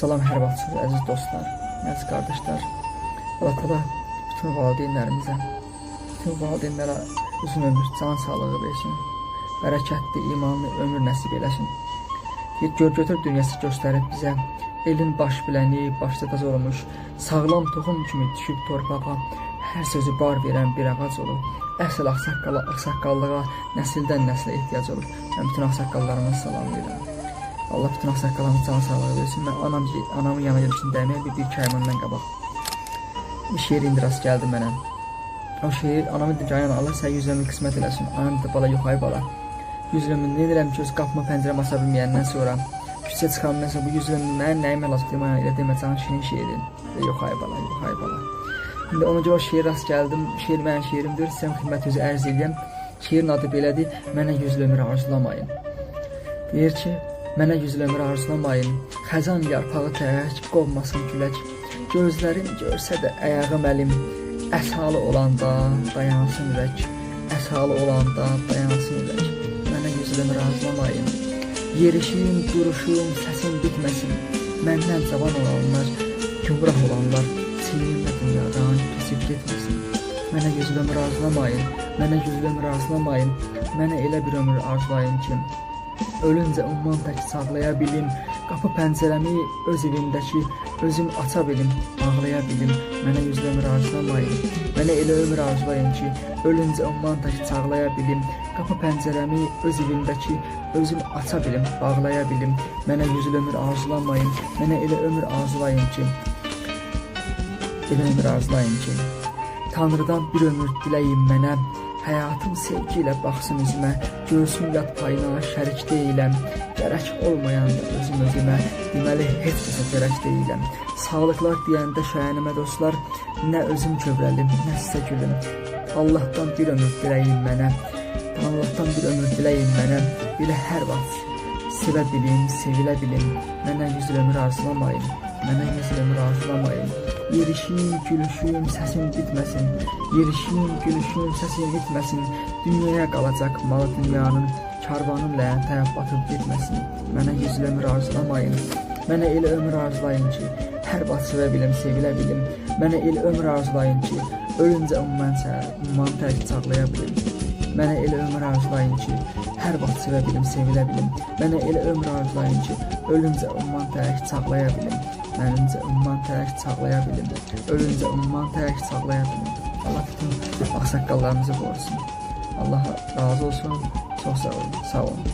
Salam hər vaxtsınız əziz dostlar, əziz qardaşlar. Allah təala bütün valideynlərimizə, bütün valideynlərə uzun ömür, can sağlığı versin. Bərəkətli, imanlı ömür nəsib eləsin. Bir gör-götür dünyası göstərib bizə elin baş biləni, başda taz olmuş, sağlam toxum kimi düşüb torpağa, hər sözü bar verən bir ağac olub. Əsl ağsaqqala, ağsaqqallığa nəsildən nəslə ehtiyac olub. Mən bütün ağsaqqallarımı salamlayıram. Allah bütün ağsaqqalarımı can sağlığı versin. Mən anam, anamın yanına gelmişdim dəməyə bir, bir iki ay məndən qabaq. Bir şeir indi rast mənə. O şeir anamın ayağına Allah sən yüzləmi qismət eləsin. Anam dedi, bala yox ay bala. Yüzləmi nə edirəm ki, öz qapıma pəncərəmə asa bilməyəndən sonra küçə çıxandan sonra bu yüzləmi mən nəyimə lazım deyim, elə demə can şirin şeirin. Dedi, yox ay bala, yox bala. İndi ona görə o şeir rast gəldim. Şeir mənim şeirimdir. Sizə xidmət özü ərz edirəm. Şeirin adı belədir. Mənə yüzlü ömür arzulamayın. Deyir ki, mənə yüzlü ömür arzulamayın. Xəzan yarpağı tək qovmasın külək. Gözlərim görsə də ayağım əlim. Əshalı olanda dayansın ürək. Əshalı olanda dayansın ürək. Mənə yüzlü ömür arzulamayın. Yerişim, duruşum, səsim bitməsin. Məndən cavan olanlar, gümrah olanlar çiynimlə dünyadan keçib getməsin. Mənə yüzlü ömür arzulamayın. Mənə yüzlü ömür arzulamayın. Mənə elə bir ömür arzulayın ki, ölüncə umman tək sağlaya bilim. Qapı pəncərəmi öz evimdəki özüm aça bilim, ağlaya bilim. Mənə yüzlü ömür. Mənə elə ömür arzulayın ki, ölüncə umman tək çağlaya bilim. Qapı pəncərəmi öz evimdəki özüm aça bilim, bağlaya bilim. Mənə yüzlü ömür arzulamayın. Mənə elə ömür arzulayın ki, elə ömür arzulayın ki, Tanrıdan bir ömür diləyin mənə, həyatım sevgi ilə baxsın üzümə, görsün yad payına şərik deyiləm, gərək olmayanda özüm özümə, deməli heç kəsə gərək deyiləm. Sağlıqlar deyəndə şəyənimə dostlar, nə özüm kövrəlim, nə sizə gülüm. Allahdan bir ömür diləyin mənə, Allahdan bir ömür diləyin mənə, belə hər vaxt sevə bilim, sevilə bilim, mənə yüz ömür arzulamayın, mənə yüz ömür arzulamayın. Yerişim, gülüşüm, səsim bitməsin. Yerişim, gülüşüm, səsim bitməsin. Dünyaya qalacaq malı dünyanın, karvanın ləyətə batıb getməsin. Mənə yüz ömür arzulamayın. Mənə elə ömür arzulayın ki, hər vaxt sevə bilim, sevilə bilim. Mənə elə ömür arzulayın ki, ölüncə umman sər, umman tək çağlaya bilim. Mənə elə ömür arzulayın ki, hər vaxt sevə bilim, sevilə bilim. Mənə elə ömür arzulayın ki, ölüncə umman tək çağlaya bilim. Mənincə umman tək çağlaya bilim. Ölüncə umman tək çağlaya bilim. Allah bütün ağsaqqallarımızı qorusun. Allah razı olsun. Çox sağ olun. Sağ olun.